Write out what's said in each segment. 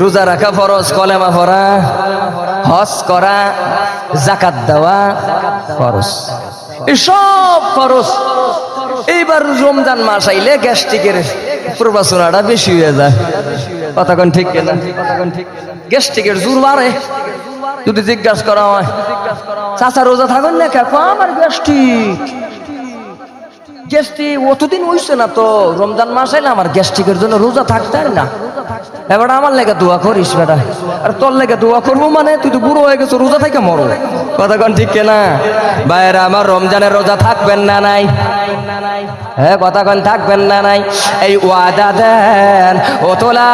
রোজা রাখা ফরজ কলেমা পড়া হজ করা জাকাত দেওয়া ফরজ। এসব ফরজ। এইবার রমজান মাস আইলে গ্যাস্ট্রিকের প্রবাসনাটা বেশি হয়ে যায়। কতক্ষণ ঠিক কেনা? গ্যাস্ট্রিকের জোর বাড়ে যদি জিজ্ঞাসা করা হয় চাচা রোজা থাকুন না কে কয়, আমার গ্যাস্ট্রিক। গ্যাস্ট্রিক অতদিন হইছে না তো। রমজান মাস না আমার গ্যাস্ট্রিকের জন্য রোজা থাকতে না। এবার আমার লেগে দোয়া করিস বেটা। আর তোর লেগে দোয়া করব মানে তুই তো বুড়ো হয়ে গেছো, রোজা থেকে মরো। কতক্ষণ ঠিক কেনা? বাইরে আমার রমজানের রোজা থাকবেন না নাই? হ্যাঁ কতক্ষণ থাকবেন না নাই? এই ওয়াদা দেন, ও তোলা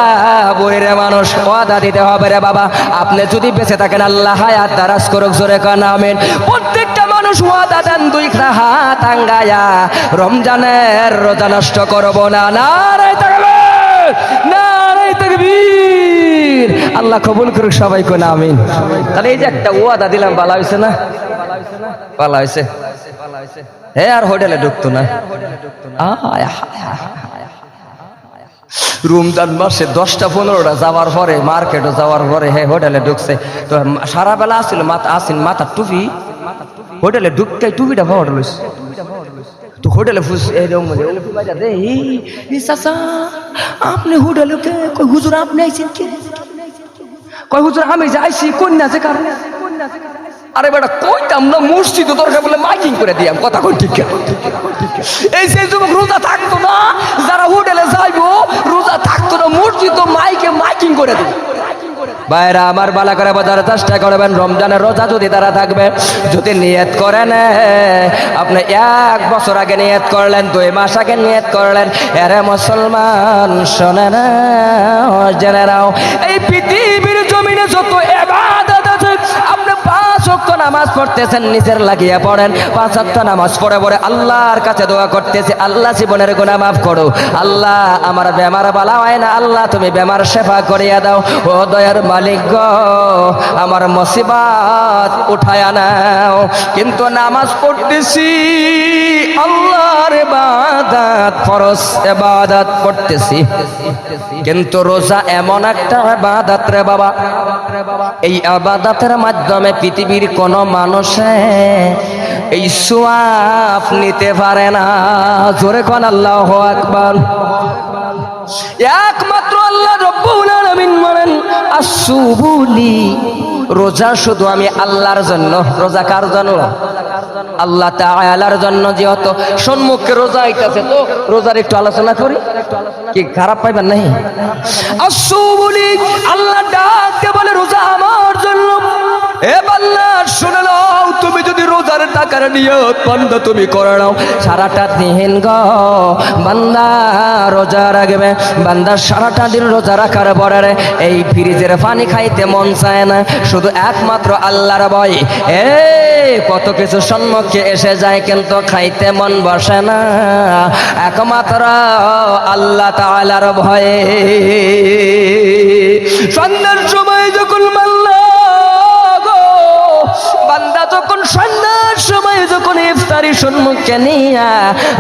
বইরে মানুষ, ওয়াদা দিতে হবে রে বাবা। আপনি যদি বেঁচে থাকেন, আল্লাহ হায়াত দারাজ করুক, জোরে কান, আমিন। প্রত্যেকটা মানুষ ওয়াদা দেন দুই হাত আঙ্গায়া, রমজানের রোজা নষ্ট করব না। নারায় তাকবীর নারায় তাকবীর। আল্লাহ কবুল করুক সবাই কোন আমিন। তাহলে এই যে একটা ওয়াদা দিলাম, বালা হয়েছে না? বালা হয়েছে হ্যাঁ আর হোটেলে ঢুকতো না। রমজান মাসে দশটা, পনেরোটা যাওয়ার পরে, মার্কেটে যাওয়ার পরে হ্যাঁ হোটেলে ঢুকছে। তো সারা বেলা আসছিল মাথা আসিন মাথার টুপি। হোটেলে ঢুকতে টুপিটা ভাড়া লইছে তো হোটেলে আপনি হোটেলে হুজুর আপনি আইছেন কই হুজুর, আমি যাইছি কন্যা যে কারণে আরে বেটা, কইতাম না, মসজিদ দরকার বলে মাইকিং করে দিয়াম, কথা কই ঠিক এই সেই যুবক, রোজা থাকতো না বাইরা আমার বালা করে বোঝার চেষ্টা করবেন, রমজানের রোজা যদি তারা থাকবে, যদি নিয়ত করেন আপনি এক বছর আগে নিয়ত করলেন, দুই মাস আগে নিয়ত করলেন, এরে মুসলমান, শোনে না, জেনে নাও। এই পৃথিবীর জমিনে যত আপনি পাঁচ ওয়াক্ত নামাজ পড়তেছেন, নিজের লাগিয়ে পড়েন। পাঁচাত্ত নামাজ পড়ে পড়ে আল্লাহর কাছে দোয়া করতেছে, আল্লাহ জীবনের গোনা মাফ করো আল্লাহ আমার বেমার বালা হয় না, আল্লাহ তুমি বেমার সেবা করিয়া দাও। ও দয়ার মালিক গ, আমার মসিবাত উঠায় নাও। কিন্তু নামাজ পড়তেছি আল্লাহর ইবাদত, ফরজ ইবাদত পড়তেছি কিন্তু রোজা এমন একটা ইবাদত রে বাবা। এই আবাদাতের মাধ্যমে পৃথিবীর কোন মানুষে এই সোয়াব নিতে পারে না। জোরে কোন আল্লাহ আকবার। একমাত্র আল্লাহ রব্বুল আলামিন বলেন আসুবুলি রোজা শুধু আমি আল্লাহর জন্য? রোজা কার জন্য? আল্লাহ তাআলার জন্য যেহেতু। সম্মুখে রোজা আইতাছে তো, রোজার একটু আলোচনা করি। কি খারাপ পাইবেন নাই আসুবুলি আল্লাহ ডাকতে বলে, রোজা আমার জন্য। এই ফ্রিজের পানি খাইতে মন চায় না। শুধু একমাত্র আল্লাহর ভয়। এ, কত কিছু সম্মুখে এসে যায় কিন্তু খাইতে মন বসে না। একমাত্র আল্লাহ তাআলার ভয়ে। সন্ধ্যার সময় যখন ইফতারি সম্মুখে নিয়া,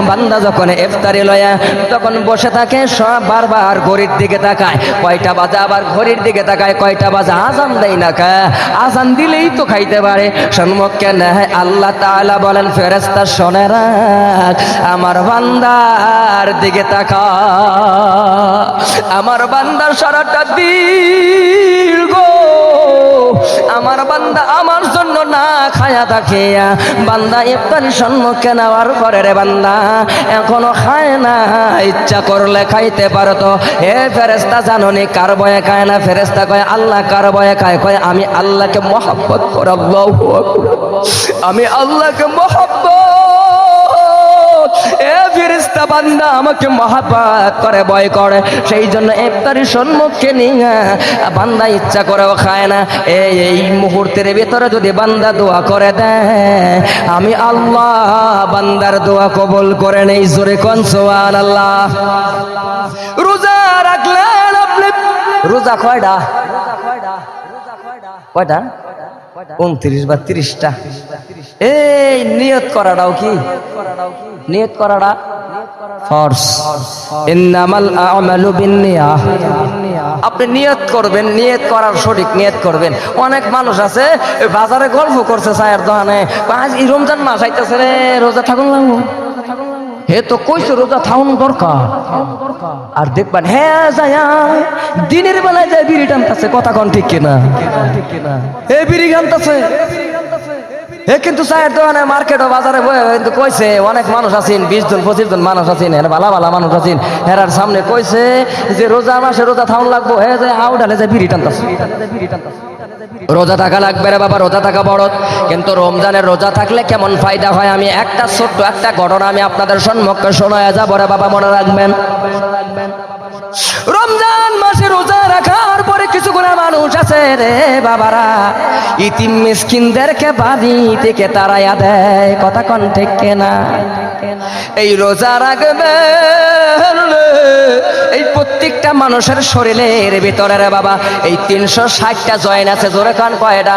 বান্দা যখন ইফতারি লয়া, তখন বসে থাকে, সব বারবার ঘড়ির দিকে তাকায়। কয়টা বাজে? আবার ঘড়ির দিকে তাকায়, কয়টা বাজে? আজান দেয় না কা? আজান দিলেই তো খাইতে পারে। সম্মুখে নেয় আল্লাহ তাআলা বলেন ফেরেস্তা শোনে আমার বান্দার দিকে তাকা আমার বান্দার সারাটা দীর্ঘ আমার বান্দা আমার না খায়া থাকে বান্দা ইফতারি সম্মুখে নেওয়ার পরে রে বান্দা, এখনও খায় না, ইচ্ছা করলে খাইতে পারতো। হে ফেরেস্তা জাননি কার বয়ে খায় না? ফেরেস্তা কয়, আল্লাহ কার বয়ে খায়? কয়, আমি আল্লাহকে মহাব্বত করাব আমি আল্লাহকে মহব্বত এ ফিরিস্তা বান্দা আমাকে মহাপাত করে, ভয় করে। সেই জন্য ইফতারি সম্মুখে নিয়ে বান্দা ইচ্ছা করেও খায় না। এই মুহূর্তের ভিতরে যদি বান্দা দোয়া করে দেয়, আমি আল্লাহ বান্দার দোয়া কবুল করে নেই। জোরে কোন সোয়ান আল্লাহ রোজা রাখলেন আপনি? রোজা কয়টা? কয়টা? উনত্রিশ বা তিরিশটা। এই, নিয়ত করাটাও কি? নিয়ত করাটা? আপনি নিয়ত করবেন, নিয়ত করার সঠিক নিয়ত করবেন। অনেক মানুষ আছে, বাজারে গল্প করছে চায়ের দোকানে। রমজান মাস আইতেছে রে, রোজা থাকুন লাগবো। হে তো কইছে রোজা থাউন দরকার। আর দেখবেন হ্যাঁ যায়া দিনের বেলায় যায় বিড়ি টানতেছে, কথা কন ঠিক কিনা? এ বিড়ি টানতেছে এ কিন্তু চায়ের দোকানে মার্কেট ও বাজারে কিন্তু কইছে, অনেক মানুষ আছেন, বিশ জন, পঁচিশ জন মানুষ আছেন হ্যাঁ ভালা ভালা মানুষ আছেন। হেরার সামনে কইছে যে রোজা মাসে রোজা থাউন লাগবো। হে যে হাউ ডালে যে বিড়ি টানতেছে। রোজা থাকা লাগবে রে বাবা, রোজা থাকা বড়। কিন্তু রমজানের রোজা থাকলে কেমন ফায়দা হয়? আমি একটা ছোট্ট একটা ঘটনা আমি আপনাদের সম্মুখে শোনায় যাব রে বাবা, মনে রাখবেন। রমজান মাসে রোজা রাখার পরে কিছু গুণা মানুষ আছে রে বাবারা। ইতিম মিসকিনদেরকে বাড়ি থেকে তারাইয়া দেয়, কথা কন ঠিক কেনা? এই রোজা রাখবে এই প্রত্যেকটা মানুষের শরীরের ভিতরে রে বাবা, এই তিনশো ষাটটা জয়েন আছে, জোরে কান কয়টা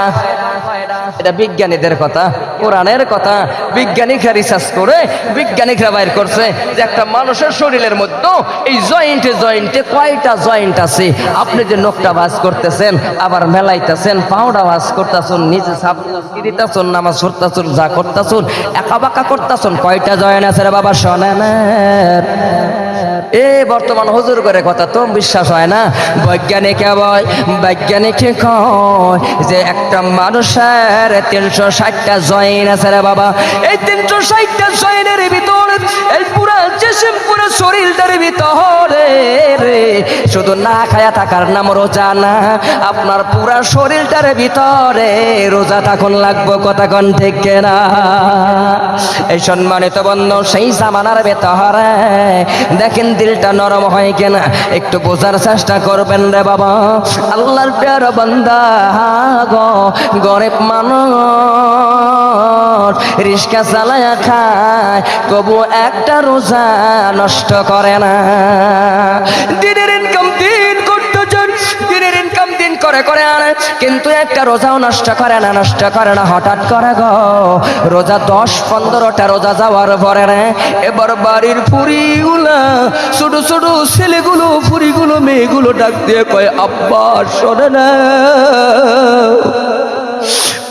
এটা বিজ্ঞানীদের কথা, কোরআনের কথা। বিজ্ঞানিকরা রিসার্চ করে বিজ্ঞানিকরা বাইর করছে যে একটা মানুষের শরীরের মধ্যে এই জয়েন্টে জয়েন্টে কয়টা জয়েন্ট আছে। আপনি যে নখটা বাস করতেছেন, আবার মেলাইতেছেন পাউডা বাস করতেছেন, নিজে সাপ দিতেছেন, নামাজ পড়তেছেন, যা করতেছেন, একা বাঁকা করতেছেন, কয়টা জয়েন্ট আছে রে বাবা, শোনেন। এ বর্তমান হুজুর করে কথা তো বিশ্বাস হয় না? বৈজ্ঞানিক বৈজ্ঞানিক কয় যে একটা মানুষের তিনশো ষাটটা জয়েন আছে রে বাবা। এই তিনশো ষাটটা জয়েনের ভিতর এই জিসিম পুরো শরীরটার ভিতরে রে, শুধু না খায়া থাকার নাম রোজা না, আপনার পুরা শরীরটার ভিতরে রোজা তখন লাগবো কথা কন থেকে না এই সম্মানিত বন্ধ, সেই জামানার ভেতরে দেখেন দিলটা নরম হয় কিনা? একটু বোঝার চেষ্টা করবেন রে বাবা। আল্লাহর প্যার বান্দা গো, গরিব মানুষ। রিস্কা চালায়া খায়। তবু একটা রোজা নষ্ট করে না। দিনের ইনকাম দিন করতে চান দিনের ইনকাম দিন করে করে আনে। কিন্তু একটা রোজাও নষ্ট করে না, নষ্ট করে না। হঠাৎ করে গো, রোজা দশ, পনেরোটা রোজা যাওয়ার পরে রে, এবার বাড়ির ফুরিগুলা ছোট ছোট ছেলেগুলো, ফুরিগুলো, মেয়েগুলো ডাক দিয়ে কয়, আব্বা, শোনে না।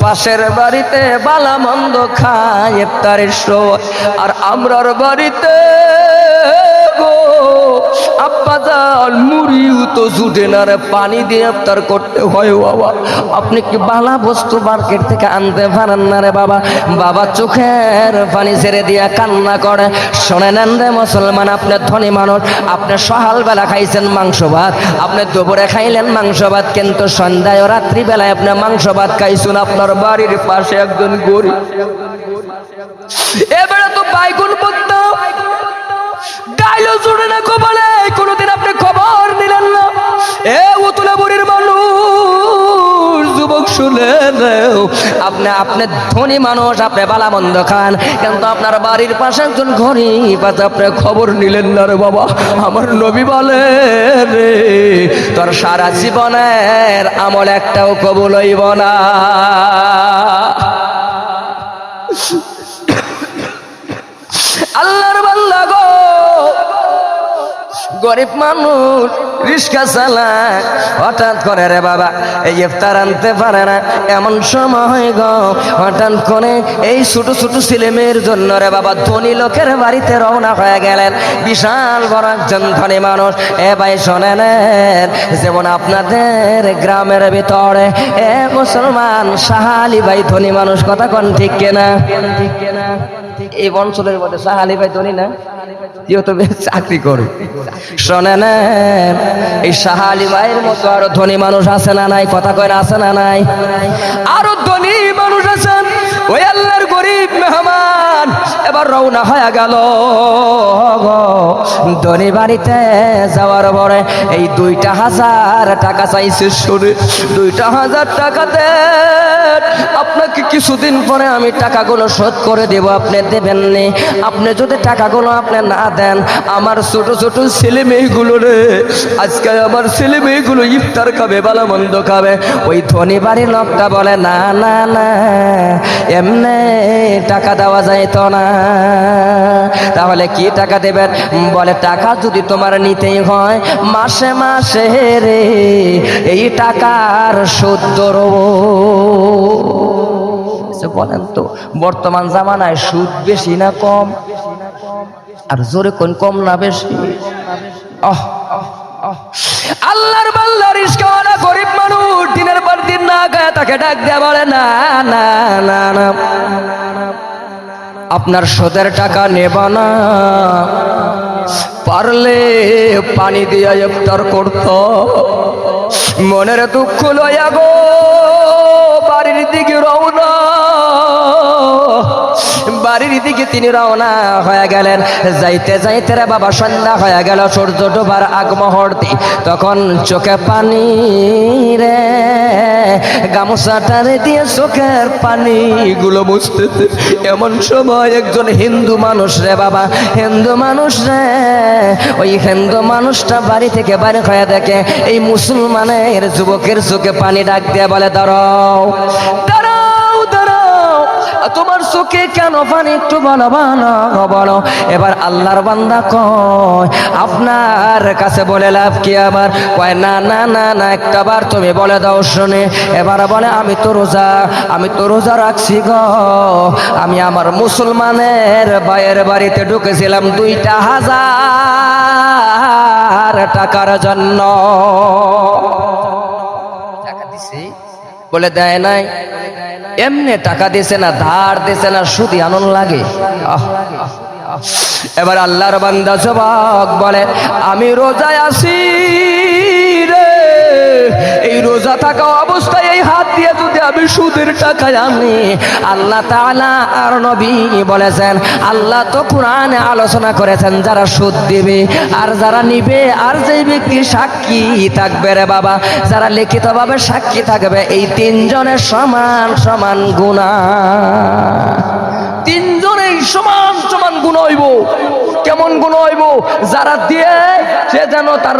পাশের বাড়িতে বালা মন্দ খায় ইফতারের সময়। আর আমরার বাড়িতে গো তো জুটে না পানি দিয়ে করতে হয় বাবা। আপনি কি বালা বস্তু মার্কেট থেকে আনতে পারেন না রে বাবা? বাবা চোখের পানি ছেড়ে দিয়ে কান্না করে। শোনে নেন রে মুসলমান, আপনি ধনী মানুষ, আপনি সকালবেলা খাইছেন মাংস ভাত, আপনি দুপুরে খাইলেন মাংস ভাত, কিন্তু সন্ধ্যায় রাত্রিবেলায় আপনি মাংস ভাত খাইছেন, আপনার বাড়ির পাশে একজন গরিব। এবারে তো বাইগুন জুড়ে না কপালে, কোনোদিন আপনি খবর না। এ মানুষ, যুবক শুনেন আপনি আপনি ধনী মানুষ, আপনি বালা মন্দ খান, কিন্তু আপনার বাড়ির পাশে একজন গরিব আছে, আপনি খবর নিলেন না রে বাবা। আমার নবী বলে রে, তোর সারা জীবনের আমল একটাও কবুল হইব না। আল্লাহর বান্দা গো গরিব মানুষ রিস্কা চালায়। হঠাৎ করে রে বাবা, এই ইফতার আনতে পারে না। এমন সময় গো, হঠাৎ করে এই ছোট ছোট ছেলে মেয়ের জন্য রে বাবা, ধনী লোকের বাড়িতে রওনা হয়ে গেলেন। বিশাল বড় একজন ধনী মানুষ। এ ভাই শোনেন, যেমন আপনাদের গ্রামের ভিতরে এ মুসলমান সাহালি ভাই ধনী মানুষ, কথা কোন ঠিক কেনা? ঠিক কেনা এই অঞ্চলের মধ্যে সাহালি ভাই ধনী না? চাকরি করে। শোনেন এই সাহালি ভাইয়ের মতো আরও ধনী মানুষ আছে না নাই? কথা কয় আছে না নাই? আরও ধনী মানুষ আছেন? ওই আল্লাহর গরিব মেহমান, এবার রওনা হয়ে গেল। ধনী বাড়িতে যাওয়ার পরে এই দুইটা হাজার টাকা চাইছে, শুনে দুইটা হাজার টাকাতে আপনাকে কিছুদিন পরে আমি টাকাগুলো শোধ করে দেব, আপনি দেবেন নি আপনি যদি টাকাগুলো আপনি না দেন, আমার ছোট ছোট ছেলে মেয়েগুলো রে, আজকে আমার ছেলে মেয়েগুলো ইফতার খাবে বালা মন্দ খাবে। ওই ধনী বাড়ির লোকটা বলে, না না না, এমনে টাকা দেওয়া যাইত না। তাহলে কি টাকা দেবেন? বলে টাকা যদি তোমার নিতেই হয় মাসে মাসে রে এই টাকার সুদ আচ্ছা, বলেন তো বর্তমান জামানায় সুদ বেশি না কম? আর জোরে কোন কম না বেশি? আহ আল্লাহর তাকে ডাক দেয়া বলে, না না না আপনার সুদের টাকা নেব না। পারলে পানি দিয়ে ইফতার করত। মনের দুঃখ লয়া গো, বাড়ির দিকে রওনা। বাড়ির দিকে তিনি রওনা হয়ে গেলেন। যাইতে যাইতে রে বাবা, সন্ধ্যা হয়ে গেল সূর্য ডোবার আগ মুহূর্তে। তখন চোখে পানি রে, গামছাটারে দিয়ে চোখের পানি গুলো মুছতেছে। এমন সময় একজন হিন্দু মানুষ রে বাবা, হিন্দু মানুষ রে, ওই হিন্দু মানুষটা বাড়ি থেকে বাড়ি হয়ে দেখে, এই মুসলমানের যুবকের চোখে পানি ডাক দিয়ে বলে, দাঁড়াও তোমার চোখে কেন পানি একটু বলো বলো বলো। এবার আল্লাহর বান্দা কয়, আপনার কাছে বলে লাভ কি আমার? কয়, না না না না, একটা বার তুমি বলে দাও শুনে। এবার বলে, আমি তো রোজা, আমি তো রোজা রাখছি গো। আমি আমার মুসলমানের ভাইয়ের বাড়িতে ঢুকেছিলাম দুইটা হাজার টাকার জন্য। টাকা দিছে। বলে দেয় নাই। এমনি টাকা দিছে না, ধার দিছে না, সুদি আনন্দ লাগে। এবার আল্লাহর বান্দা জবাক বলে, আমি রোজায় রে এই রোজা থাকা অবস্থায় এই হাত দিয়ে যদি আমি সুদের টাকায় আনি, আল্লাহ তাআলা আর নবী বলেছেন, আল্লাহ তো কোরআনে আলোচনা করেছেন, যারা সুদ দিবে আর যারা নিবে, আর যেই ব্যক্তি সাক্ষী থাকবে রে বাবা, যারা লিখিতভাবে সাক্ষী থাকবে, এই তিনজনের সমান সমান গুণা সমান সমান গুণ হইব। কেমন গুণ হইব? যারা দিয়ে, সে যেন তার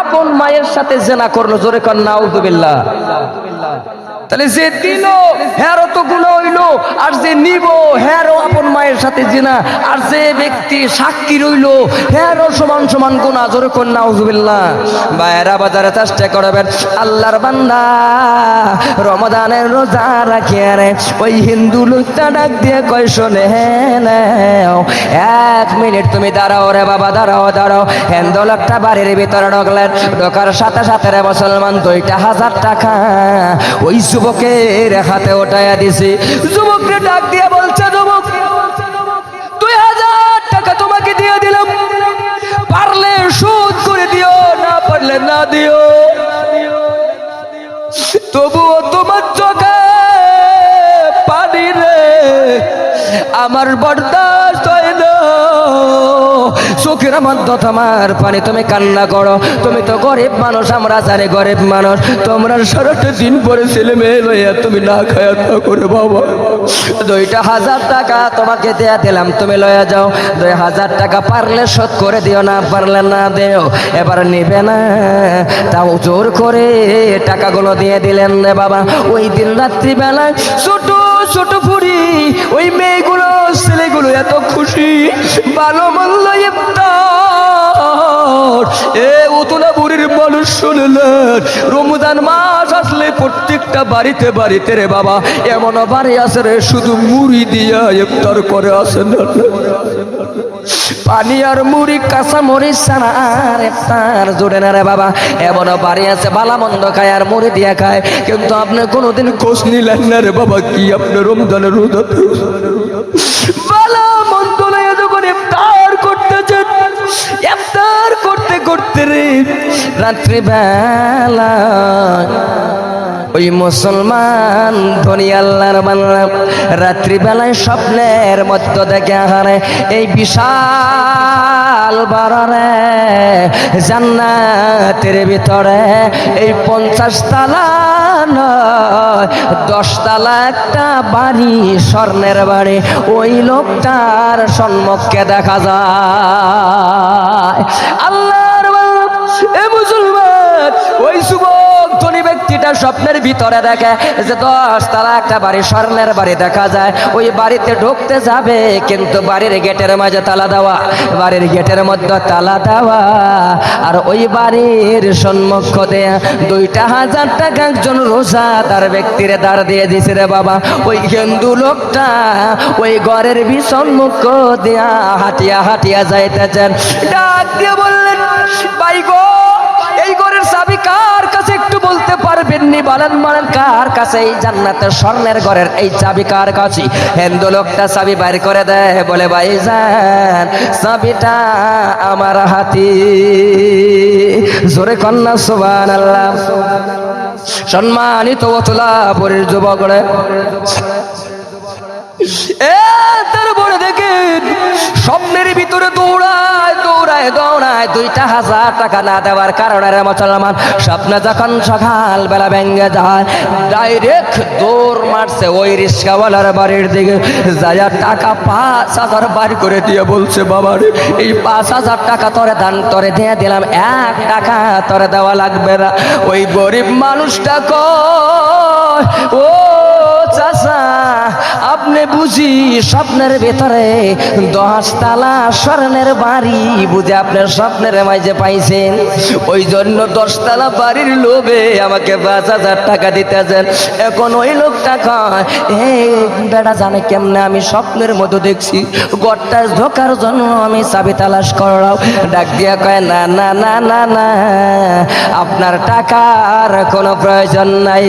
আপন মায়ের সাথে জেনা করল। জোরে কর নাউদুবিল্লাহ তাহলে যে দিল, হ্যারও তো গুণ হইল, আর যে নিব, হ্যারও আপন মায়ের সাথে জিনা, আর যে ব্যক্তি সাক্ষী রইল, হ্যারও সমান সমান গুণা জোরে কর নাউজুবিল্লাহ। বাইরা বাজারে চেষ্টা করবেন, আল্লাহর বান্দা রমদানের রোজা রাখিয়া রে, ওই হিন্দু লোকটা ডাক দিয়ে কয়, শোনে এক মিনিট তুমি দাঁড়াও রে বাবা, দাঁড়াও দাঁড়াও। হিন্দু লোকটা বাড়ির ভিতরে ঢোকলেন, ঢোকার সাথে সাথে রে, মুসলমান, দুইটা হাজার টাকা, ওই যুবকের হাতে ওটাইয়া দিছি। যুবককে ডাক দিয়ে বলছে, যুবক, দুই হাজার টাকা তোমাকে দিয়ে দিলাম। পারলে সুদ করে দিও, না পারলে না দিও। তবুও তোমার চোখে পানি রে। আমার বরদাস্ত না চোখের মধ্যে তোমার পানি তুমি কান্না করো। তুমি তো গরিব মানুষ, আমরা জানি গরিব মানুষ। তোমরা সারাটা দিন পরে ছেলে মেয়ে লইয়া তুমি না খায়া করে বাবা। দুইটা হাজার টাকা তোমাকে দেয়া দিলাম, তুমি লইয়া যাও। দুই হাজার টাকা পারলে শোধ করে দিও না, পারলে না দেও। এবার নিবে না। তাও জোর করে টাকাগুলো দিয়ে দিলেন রে বাবা। ওই দিন রাত্রিবেলায় ছোট ছোট ফুরি ওই মেয়েগুলো, ছেলেগুলো এত খুশি। ভালো মন্দ এ উতলা বুড়ির মানুষ শুনলেন, রমজান মাস আসলে প্রত্যেকটা বাড়িতে বাড়িতে রে বাবা, এমন বাড়ি আছে রে, শুধু মুড়ি দিয়া ইফতার করে আসে না পানি আর মুড়ি কাঁচা মরিচ ছাড়া আর জোরে না রে বাবা, এমন বাড়ি আছে বালা মন্দ খায় আর মুড়ি দিয়া খায়, কিন্তু আপনি কোনোদিন খোঁজ নিলেন না রে বাবা, কি আপনি রমজানের রোজা বালা মন্দ রাত্রিবেলা, ওই মুসলমান ধনী আল্লাহর বাংলা রাত্রিবেলায় স্বপ্নের মধ্য দেখে হারে এই বিশাল বারারে জান্নাতের ভিতরে এই পঞ্চাশ তালা নয় দশ তালা একটা বাড়ি, স্বর্ণের বাড়ি। ওই লোকটার সম্মুখে দেখা যায় এ মুসলমান। ওই যুবক ধনী ব্যক্তিটা স্বপ্নের ভিতরে দেখে যে দশ তালা একটা বাড়ি, স্বর্ণের বাড়ি দেখা যায়। ওই বাড়িতে ঢুকতে যাবে, কিন্তু বাড়ির গেটের মাঝে তালা দেওয়া, বাড়ির গেটের মধ্যে তালা দেওয়া। আর ওই বাড়ির সম্মুখ দেয়া দুইটা হাজার টাকা একজন রোজাদার ব্যক্তিরে দাঁড় দিয়ে দিছে রে বাবা। ওই হিন্দু লোকটা ওই ঘরের বিষন্মুখ দেয়া হাটিয়া হাটিয়া যাইতেছেন। ডাক দিয়ে বললেন বলতে পারবেননি, বলেন বলেন, কার কাছে এই জান্নাতের স্বর্ণের ঘরের এই চাবি কার কাছে? হিন্দু লোকটা চাবি বাইর করে দেয়, বলে, ভাই যান চাবিটা আমার হাতি। জোরে কন্যা সুবান আল্লাহ সম্মানিত অতলা পরের যুবক এ তারপরে দেখেন স্বপ্নের ভিতরে দৌড়ায় দৌড়ায় দৌড়ায় দুইটা হাজার টাকা না দেওয়ার কারণে মুসলমান, স্বপ্নে যখন সকাল বেলা ভেঙে যায় ডাইরেক্ট দৌড় মারছে ওই রিক্সাওয়ালার বাড়ির দিকে যায় টাকা পাঁচ হাজার বার করে দিয়ে বলছে, বাবা রে, এই পাঁচ হাজার টাকা তোরে দান, তোরে দিয়ে দিলাম, এক টাকা তোরে দেওয়া লাগবে না। ওই গরিব মানুষটা কয়, ও চাচা আপনি বুঝি স্বপ্নের ভেতরে দশ তালা স্বর্ণের বাড়ি, বুঝে আপনার স্বপ্নের মাঝে পাইছেন। ওই জন্য দশ তালা বাড়ির লোভে আমাকে পাঁচ হাজার টাকা দিতেছেন। এখন ওই লোকটা কয় হে বেটা জানে কেমনে আমি স্বপ্নের মতো দেখছি। গড়টা ঢোকার জন্য আমি চাবি তালাশ করলাম। ডাক দিয়া কয়, না না না না না, আপনার টাকার কোনো প্রয়োজন নাই।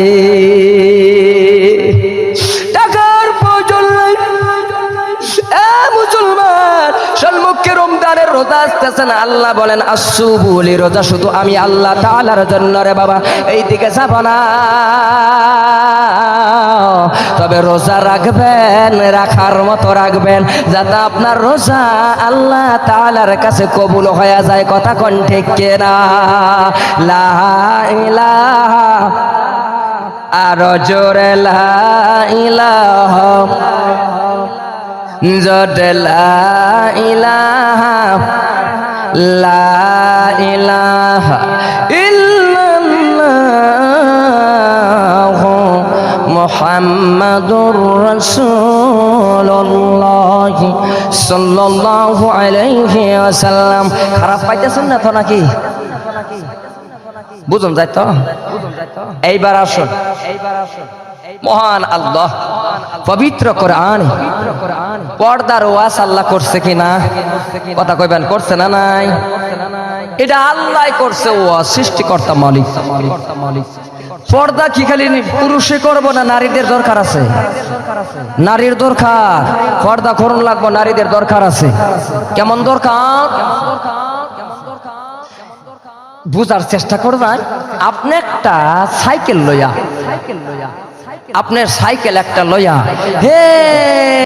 রমজানের রোজা না, আল্লাহ বলেন আসু বলি রোজা শুধু আমি আল্লাহ তালার জন্য রে বাবা। এই দিকে যাব না। তবে রোজা রাখবেন, রাখার মতো রাখবেন, যাতে আপনার রোজা আল্লাহ তাআলার কাছে কবুল হয়ে যায়। কথা কোন ঠিক কেনা? আর জোরে লা ইলাহা। জোরে লা ইলাহা। লা ইলাহা ইল্লাল্লাহ মুহাম্মাদুর রাসূলুল্লাহ সাল্লাল্লাহু আলাইহি ওয়াসাল্লাম। খারাপ পাইতেছেন না তো নাকি? বুঝুন যাই তো এইবার আসুন এইবার আসুন। মহান আল্লাহ, পবিত্র কোরআন, পর্দার ওয়াস আল্লাহ করছে কি না কথা কইবেন, করছে না নাই? এটা আল্লাহ করছে ওয়াস সৃষ্টিকর্তা মালিক। পর্দা কি খালি পুরুষে করব না নারীদের দরকার আছে? নারীর দরকার, পর্দা করুন লাগবো, নারীদের দরকার আছে। কেমন দরকার? বুঝার চেষ্টা করবেন, আপনি একটা সাইকেল লইয়া আপনার সাইকেল একটা লয়া হে!